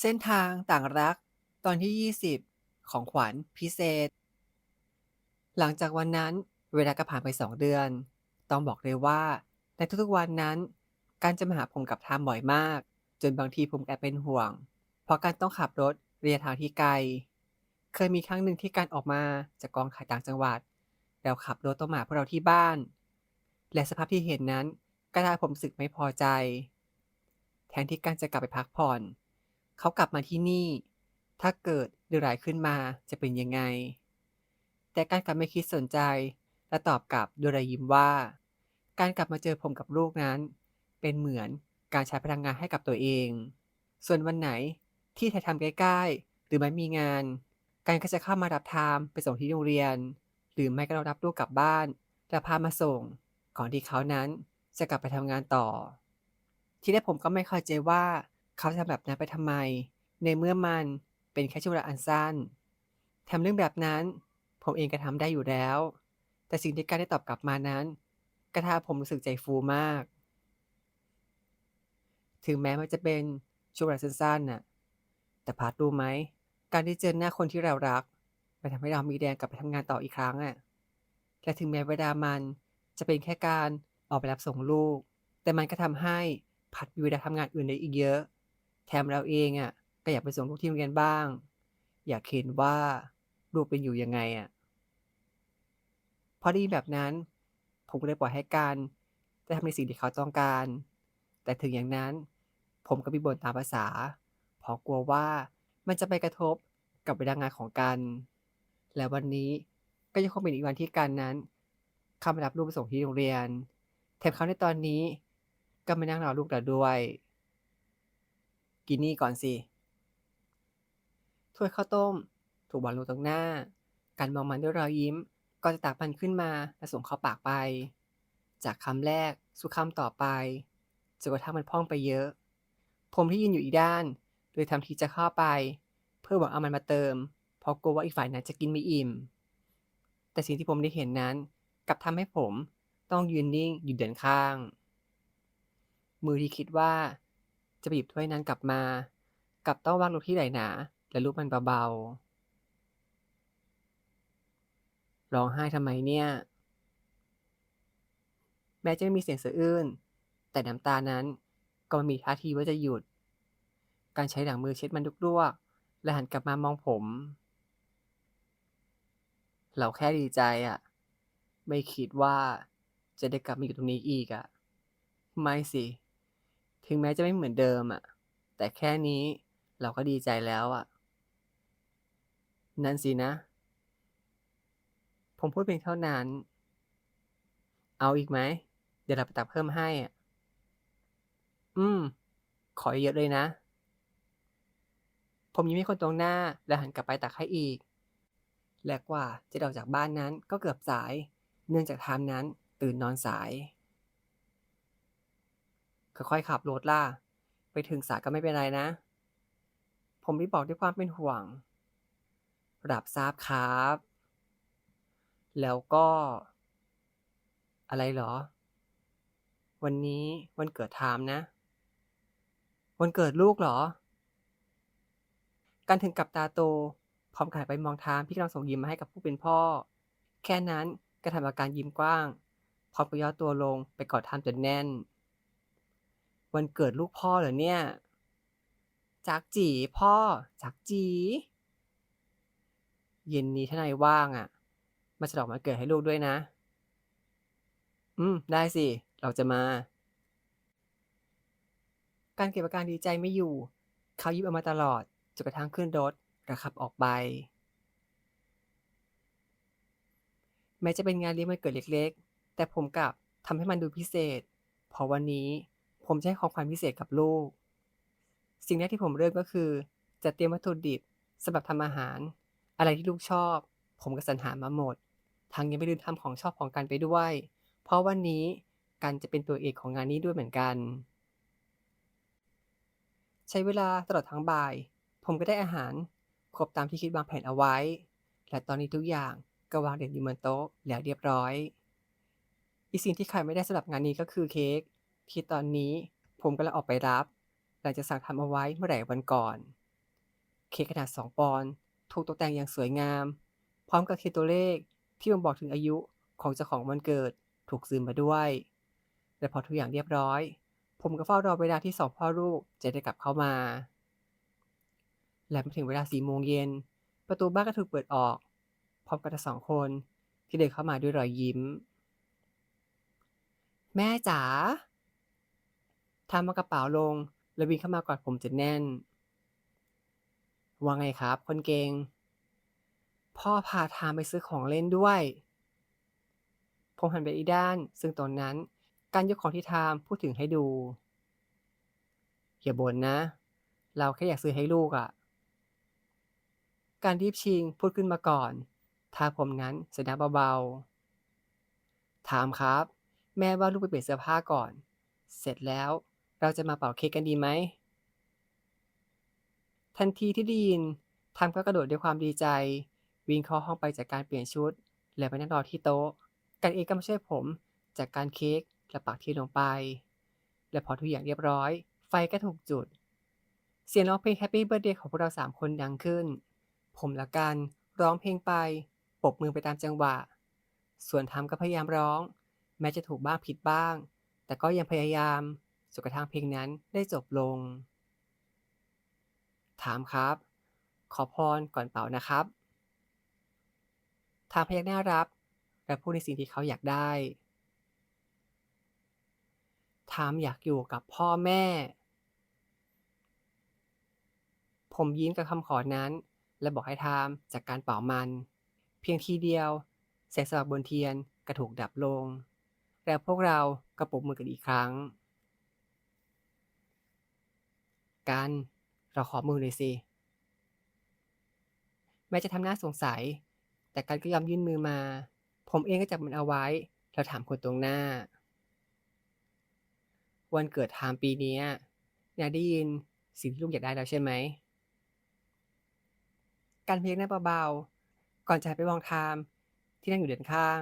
เส้นทางต่างรัก ตอนที่ 20 ของขวัญพิเศษ หลังจากวันนั้นเวลาก็ผ่านไป 2 เดือน ต้องบอกเลยว่า ในทุกๆวันนั้น การจะมาหาผมกับทามบ่อยมาก จนบางทีผมแอบเป็นห่วง เพราะการต้องขับรถระยะทางที่ไกล เคยมีครั้งหนึ่งที่การออกมาจากกองถ่ายต่างจังหวัด แล้วขับรถต้องมาพวกเราที่บ้าน และสภาพที่เห็นนั้นก็ทำให้ผมรู้สึกไม่พอใจ แทนที่การจะกลับไปพักผ่อน เขากลับมาที่นี่ ถ้าเกิดเรื่อร้ายขึ้นมาจะเป็นยังไง แต่การกลับไม่คิดสนใจ และตอบกลับด้วยรอยยิ้มว่า การกลับมาเจอผมกับลูกนั้น เป็นเหมือนการใช้พลังงานให้กับตัวเอง ส่วนวันไหนที่ถ่ายทำใกล้ๆ หรือไม่มีงาน การก็จะเข้ามารับทามไปส่งที่โรงเรียน หรือไม่ก็รับลูกกลับบ้านแล้วพามาส่ง ก่อนที่เขานั้นจะกลับไปทำงานต่อ ที่แรกผมก็ไม่เข้าใจว่า เขาทำแบบนั้นไปทำไม ในเมื่อมันเป็นแค่ช่วงเวลาอันสั้นทำเรื่องแบบนั้น ผมเองก็ทำได้อยู่แล้ว แต่สิ่งที่การได้ตอบกลับมานั้นก็ทำให้ผมรู้สึกใจฟูมาก ถึงแม้มันจะเป็นช่วงเวลาสั้นๆน่ะ แต่พาร์ทรู้ไหม การได้เจอหน้าคนที่เรารัก มันทำให้เรามีแรงกลับไปทำงานต่ออีกครั้งอะ และถึงแม้เวลามันจะเป็นแค่การออกไปรับส่งลูก แต่มันก็ทำให้ผัดมีเวลาทำงานอื่นได้อีกเยอะ แถมเราเองอะก็อยากไปส่งลูกที่โรงเรียนบ้าง อยากเห็นว่าลูกเป็นอยู่ยังไงอะพอไดีแบบนั้น ผมก็เลยปล่อยให้การได้ทำในสิ่งที่เขาต้องการ แต่ถึงอย่างนั้น ผมก็มีบ่นตามภาษาเพราะกลัวว่ามันจะไปกระทบกับเวลางานของกัน และวันนี้ก็ยังคงเป็นอีกวันที่กันนั้นเข้ามารับลูกไปส่งที่โรงเรียนแถมเขาในตอนนี้ก็มานั่งรอลูกเราด้วย กินนี่ก่อนสิ ถ้วยข้าวต้ม ถูกวางลงตรงหน้า การมองมันด้วยรอยยิ้มก็จะตักมันขึ้นมาและส่งเข้าปากไป จากคำแรกสู่คำต่อไปจนกระทั่งมันพองไปเยอะ ผมที่ยืนอยู่อีกด้านโดยทำทีจะเข้าไป เพื่อหวังเอามันมาเติม เพราะกลัวว่าอีกฝ่ายนั้นจะกินไม่อิ่ม แต่สิ่งที่ผมได้เห็นนั้นกลับทำให้ผมต้องยืนนิ่งอยู่เดินข้าง มือที่คิดว่า จะไปหยิบถ้วยนั้นกลับมา กลับต้องวางลงที่ไหล่หนา และลูบมันเบาๆ ร้องไห้ทำไมเนี่ย แม้จะไม่มีเสียงสะอื้น แต่น้ำตานั้นก็ไม่มีท่าทีว่าจะหยุด การใช้หลังมือเช็ดมันลวกๆ และหันกลับมามองผม เราแค่ดีใจอะ ไม่คิดว่าจะได้กลับมาอยู่ตรงนี้อีกอะ ไม่สิ ถึงแม้จะไม่เหมือนเดิมอะแต่แค่นี้เราก็ดีใจแล้วอะนั่นสินะ ผมพูดเพียงเท่านั้น เอาอีกไหม เดี๋ยวเราไปตักเพิ่มให้อะอืม ขอเยอะเลยนะ ผมยิ้มให้คนตรงหน้า และหันกลับไปตักให้อีก และกว่าจะออกจากบ้านนั้นก็เกือบสาย เนื่องจากไทม์นั้นตื่นนอนสาย ค่อยๆขับรถล่ะ ไปถึงสายก็ไม่เป็นไรนะ ผมรีบบอกด้วยความเป็นห่วง รับทราบครับ แล้วก็ อะไรเหรอ วันนี้วันเกิดไทม์นะ วันเกิดลูกเหรอ การถึงกับตาโต พร้อมกับหันไปมองทามที่กำลังส่งยิ้มมาให้กับผู้เป็นพ่อ แค่นั้นก็ทำอาการยิ้มกว้าง พร้อมกับย่อตัวลงไปกอดทามจนแน่น วันเกิดลูกพ่อเหรอเนี่ย จักจีพ่อ จักจี เย็นนี้ถ้านายว่างอะ มาฉลองวันเกิดให้ลูกด้วยนะ อืม ได้สิ เราจะมา การเก็บอาการดีใจไม่อยู่ เขายิ้มออกมาตลอดจนกระทั่งขึ้นรถและขับออกไปแม้จะเป็นงานเลี้ยงวันเกิดเล็ก ๆ แต่ผมกลับทำให้มันดูพิเศษ เพราะวันนี้ ผมจะให้ของขวัญพิเศษกับลูก สิ่งแรกที่ผมเริ่มก็คือจะเตรียมวัตถุดิบสำหรับทำอาหาร อะไรที่ลูกชอบ ผมก็สรรหามาหมดทั้งยังไม่ลืมทำของชอบของกันไปด้วย เพราะวันนี้กันจะเป็นตัวเอกของงานนี้ด้วยเหมือนกัน ใช้เวลาตลอดทั้งบ่าย ผมก็ได้อาหารครบตามที่คิดวางแผนเอาไว้ และตอนนี้ทุกอย่างก็วางเด่นอยู่บนโต๊ะแล้วเรียบร้อย อีกสิ่งที่ขาดไม่ได้สำหรับงานนี้ก็คือเค้ก ที่ตอนนี้ผมกำลังออกไปรับ หลังจากสั่งทำเอาไว้เมื่อไหร่วันก่อน เค้กขนาด 2 ปอนด์ถูกตกแต่งอย่างสวยงาม พร้อมกับเขียตัวเลขที่บ่งบอกถึงอายุของเจ้าของวันเกิดถูกซึมมาด้วย และพอทุกอย่างเรียบร้อย ผมก็เฝ้ารอเวลาที่สองพ่อลูกจะได้กลับเข้ามา และมาถึงเวลา4โมงเย็น ประตูบ้านก็ถูกเปิดออก พร้อมกับทั้งสองคนที่เดินเข้ามาด้วยรอยยิ้ม แม่จ๋า ทำมากระเป๋าลง แล้ววิ่งเข้ามากอดผมจนแน่น ว่าไงครับ คนเก่ง พ่อพาทามไปซื้อของเล่นด้วย ผมหันไปอีด้าน ซึ่งตอนนั้น การยกของที่ทามพูดถึงให้ดูอย่าบ่นนะ เราแค่อยากซื้อให้ลูกอะ่ะ การรีบชิงพูดขึ้นมาก่อนทาผมนั้นเสียดังเบาๆ ถามครับ แม่ว่าลูกไปเปลี่ยนเสื้อผ้าก่อน เสร็จแล้ว เราจะมาเป่าเค้กกันดีไหม ทันทีที่ได้ยินทามก็กระโดดด้วยความดีใจ วิ่งเข้าห้องไปจากการเปลี่ยนชุด แล้วไปนั่งรอที่โต๊ะ กันเองก็มาช่วยผมจากการเค้กและปักที่ลงไป และพอทุกอย่างเรียบร้อย ไฟก็ถูกจุด เสียงร้องเพลง Happy Birthday ของพวกเราสามคนดังขึ้น ผมและกันร้องเพลงไปปบมือไปตามจังหวะ ส่วนทามก็พยายามร้อง แม้จะถูกบ้างผิดบ้าง แต่ก็ยังพยายาม จนกระทั่งเพลงนั้นได้จบลง ถามครับ ขอพรก่อนเป่านะครับ ทามพยักหน้ารับ และพูดในสิ่งที่เขาอยากได้ทามอยากอยู่กับพ่อแม่ ผมยิ้มกับคำขอนั้น และบอกให้ทามจากการเป่ามัน เพียงทีเดียวแสงสว่างบนเทียนก็ถูกดับลง แล้วพวกเราก็ปรบมือกันอีกครั้ง กัน เราขอมือหน่อยสิ แม้จะทำหน้าสงสัย แต่กันก็ยอมยื่นมือมา ผมเองก็จับมันเอาไว้แล้วถามคนตรงหน้า วันเกิดทามปีนี้นายได้ยินสิ่งที่ลูกอยากได้แล้วใช่ไหม การเพียงหน้าเบาๆ ก่อนจะไปมองทามที่นั่งอยู่เดินข้าง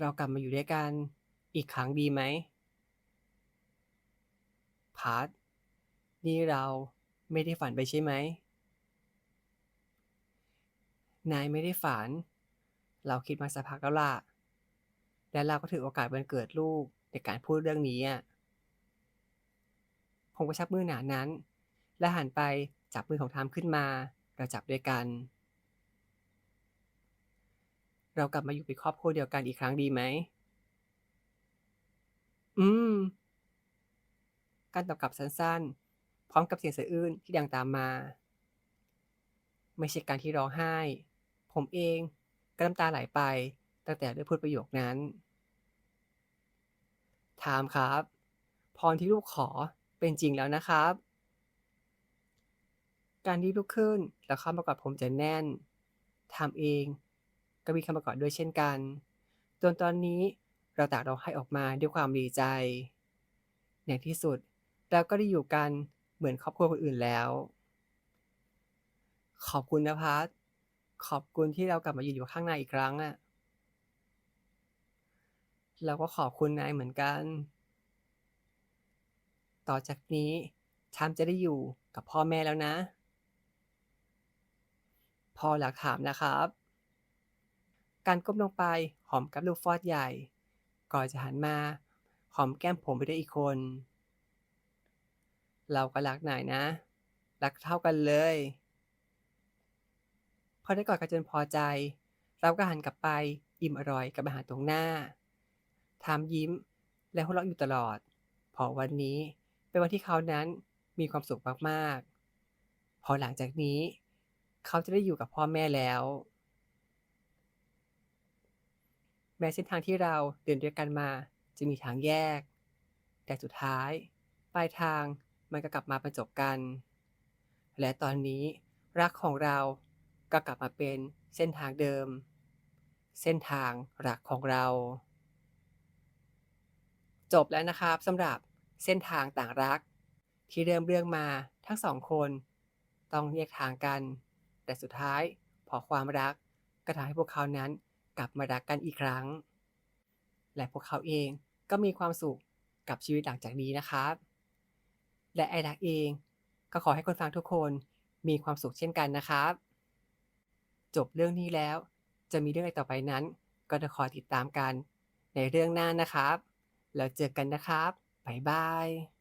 เรากลับมาอยู่ด้วยกันอีกครั้งดีไหม พาร์ทนี่เราไม่ได้ฝันไปใช่ไหม นายไม่ได้ฝัน เราคิดมาสักพักแล้วล่ะ และเราก็ถือโอกาสวันเกิดลูกในการพูดเรื่องนี้อะผมก็ชักมือหนานั้น และหันไปจับมือของทามขึ้นมา เราจับด้วยกัน เรากลับมาอยู่เป็นครอบครัวเดียวกันอีกครั้งดีไหม อืม การตอบกลับสั้นๆ พร้อมกับเสียงสะอื้นที่ดังตามมา ไม่ใช่การที่ร้องไห้ ผมเองก็น้ำตาไหลไปตั้งแต่ได้พูดประโยคนั้นถามครับ พรที่ลูกขอเป็นจริงแล้วนะครับ การที่ลุกขึ้นแล้วเข้ามากอดผมจะแน่นทำเองก็มีคำประกอบด้วยเช่นกันจนตอนนี้เราต่างร้องไห้ออกมาด้วยความดีใจ ในที่สุด เราก็ได้อยู่กันเหมือนครอบครัวคนอื่นแล้ว ขอบคุณนะพัทขอบคุณที่เรากลับมาอยู่อยู่ข้างในอีกครั้งอะเราก็ขอบคุณนายเหมือนกัน ต่อจากนี้ชามจะได้อยู่กับพ่อแม่แล้วนะ พออยากถามนะครับ การก้มลงไปหอมกับลูกฟอดใหญ่ ก่อนจะหันมา หอมแก้มผมไปด้วยอีกคน เราก็รักนายนะ รักเท่ากันเลย พอได้กอดกันจนพอใจ เราก็หันกลับไปอิ่มอร่อยกับอาหารตรงหน้าทามยิ้มและหัวเราะอยู่ตลอดพราะวันนี้เป็นวันที่เขานั้นมีความสุขมากๆ พอหลังจากนี้ เขาจะได้อยู่กับพ่อแม่แล้ว แม้เส้นทางที่เราเดินด้วยกันมาจะมีทางแยก แต่สุดท้าย ปลายทาง มันก็กลับมาบรรจบกัน และตอนนี้รักของเราก็กลับมาเป็นเส้นทางเดิม เส้นทางรักของเรา จบแล้วนะครับสำหรับเส้นทางต่างรัก ที่เริ่มเรื่องมาทั้งสองคน ต้องแยกทางกัน แต่สุดท้ายพอความรักก็ทำให้พวกเขานั้นกลับมารักกันอีกครั้ง และพวกเขาเองก็มีความสุขกับชีวิตหลังจากนี้นะครับ และไอรักเอง ก็ขอให้คนฟังทุกคนมีความสุขเช่นกันนะครับ จบเรื่องนี้แล้ว จะมีเรื่องอะไรต่อไปนั้น ก็จะคอยติดตามกันในเรื่องหน้านะครับ แล้วเจอกันนะครับบ๊ายบาย